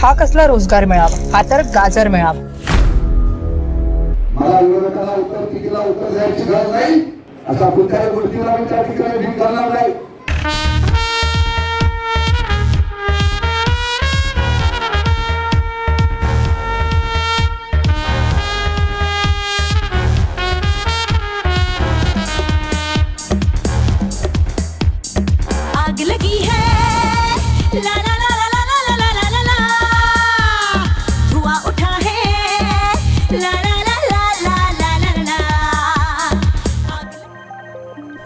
हा कसला रोजगार मिळावा? हा तर गाजर मिळावा. मला विरोधकाला उत्तर चुकीला उत्तर द्यायची गरज नाही? असं आपण काही गोष्टीला विचार त्या ठिकाणी भीक करणार नाही.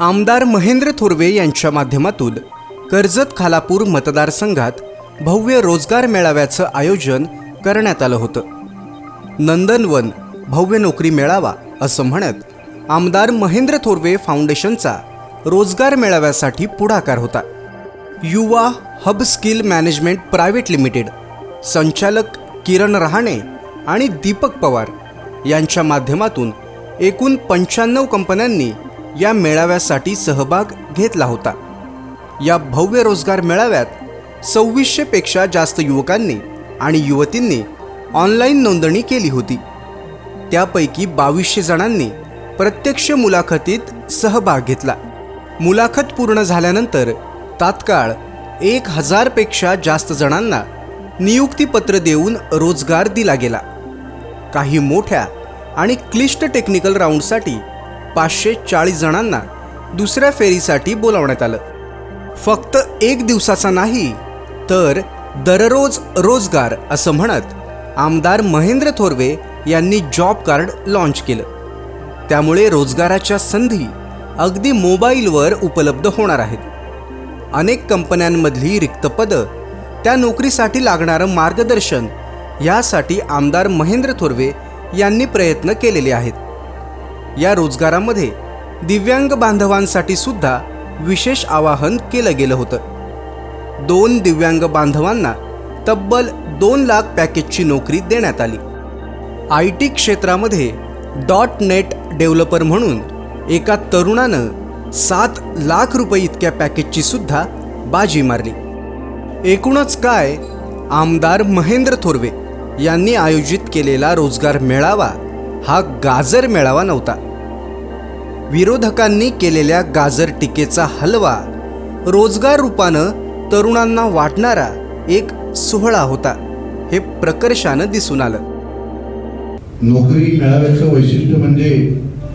आमदार महेंद्र थोरवे यांच्या माध्यमातून कर्जत खालापूर मतदारसंघात भव्य रोजगार मेळाव्याचं आयोजन करण्यात आलं होतं. नंदनवन भव्य नोकरी मेळावा असं म्हणत आमदार महेंद्र थोरवे फाउंडेशनचा रोजगार मेळाव्यासाठी पुढाकार होता. Yuva Hub Skill Management Private Limited संचालक किरण रहाणे आणि दीपक पवार यांच्या माध्यमातून एकूण पंच्याण्णव कंपन्यांनी या मेळाव्यासाठी सहभाग घेतला होता. या भव्य रोजगार मेळाव्यात सव्वीसशेपेक्षा जास्त युवकांनी आणि युवतींनी ऑनलाईन नोंदणी केली होती. त्यापैकी बावीसशे जणांनी प्रत्यक्ष मुलाखतीत सहभाग घेतला. मुलाखत पूर्ण झाल्यानंतर तात्काळ एक हजारपेक्षा जास्त जणांना नियुक्तीपत्र देऊन रोजगार दिला गेला. काही मोठ्या आणि क्लिष्ट टेक्निकल राऊंडसाठी पाचशे चाळीस जणांना दुसऱ्या फेरीसाठी बोलावण्यात आलं. फक्त एक दिवसाचा नाही तर दररोज रोजगार असं म्हणत आमदार महेंद्र थोरवे यांनी जॉब कार्ड लॉन्च केलं. त्यामुळे रोजगाराच्या संधी अगदी मोबाईलवर उपलब्ध होणार आहेत. अनेक कंपन्यांमधली रिक्त पदं त्या नोकरीसाठी लागणारं मार्गदर्शन यासाठी आमदार महेंद्र थोरवे यांनी प्रयत्न केलेले आहेत. या रोजगारामध्ये दिव्यांग बांधवांसाठी सुद्धा विशेष आवाहन केलं गेलं होतं. दोन दिव्यांग बांधवांना तब्बल दोन लाख पॅकेजची नोकरी देण्यात आली. आय टी क्षेत्रामध्ये डॉट नेट डेव्हलपर म्हणून एका तरुणानं सात लाख रुपये इतक्या पॅकेजची सुद्धा बाजी मारली. एकूणच काय आमदार महेंद्र थोरवे यांनी आयोजित केलेला रोजगार मेळावा हा गाजर मेळावा नव्हता. विरोधकांनी केलेल्या गाजर टीकेचा हलवा रोजगार रूपानं तरुणांना वाटणारा एक सोहळा होता हे प्रकर्षानं दिसून आलं. नोकरी मिळाव्याचं वैशिष्ट्य म्हणजे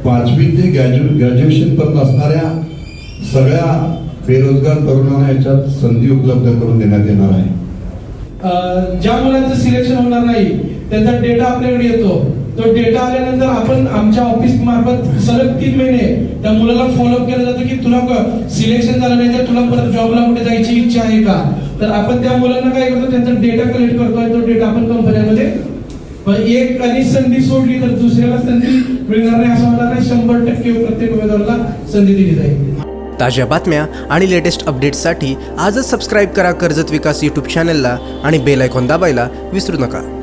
पाचवी ते ग्रॅज्यु ग्रॅज्युएशन पर्यंत असणाऱ्या सगळ्या बेरोजगार तरुणांना याच्यात संधी उपलब्ध करून देण्यात येणार आहे. ज्या मुलांचं सिलेक्शन होणार नाही त्यांचा डेटा आपल्याकडे येतो. तो डेटा आल्यानंतर आपण आमच्या ऑफिस मार्फत सलग तीन महिने त्या मुलाला फॉलोअप केलं जातं की तुला सिलेक्शन झालं नाही तर तुला परत जॉबला कुठे जायची इच्छा आहे का? तर आपण त्या मुलांना काय करतो त्यांचा डेटा कलेक्ट करतो आणि तो डेटा आपण कंपन्यांमध्ये एक आणि संधी सोडली तर दुसऱ्याला संधी मिळणार नाही असं होणार नाही शंभर टक्के प्रत्येक उमेदवाराला संधी दिली जाईल. ताज्या बातम्या आणि लेटेस्ट अपडेट्ससाठी आजच सबस्क्राईब करा कर्जत विकास यूट्यूब चॅनलला आणि बेल आयकॉन दाबायला विसरू नका.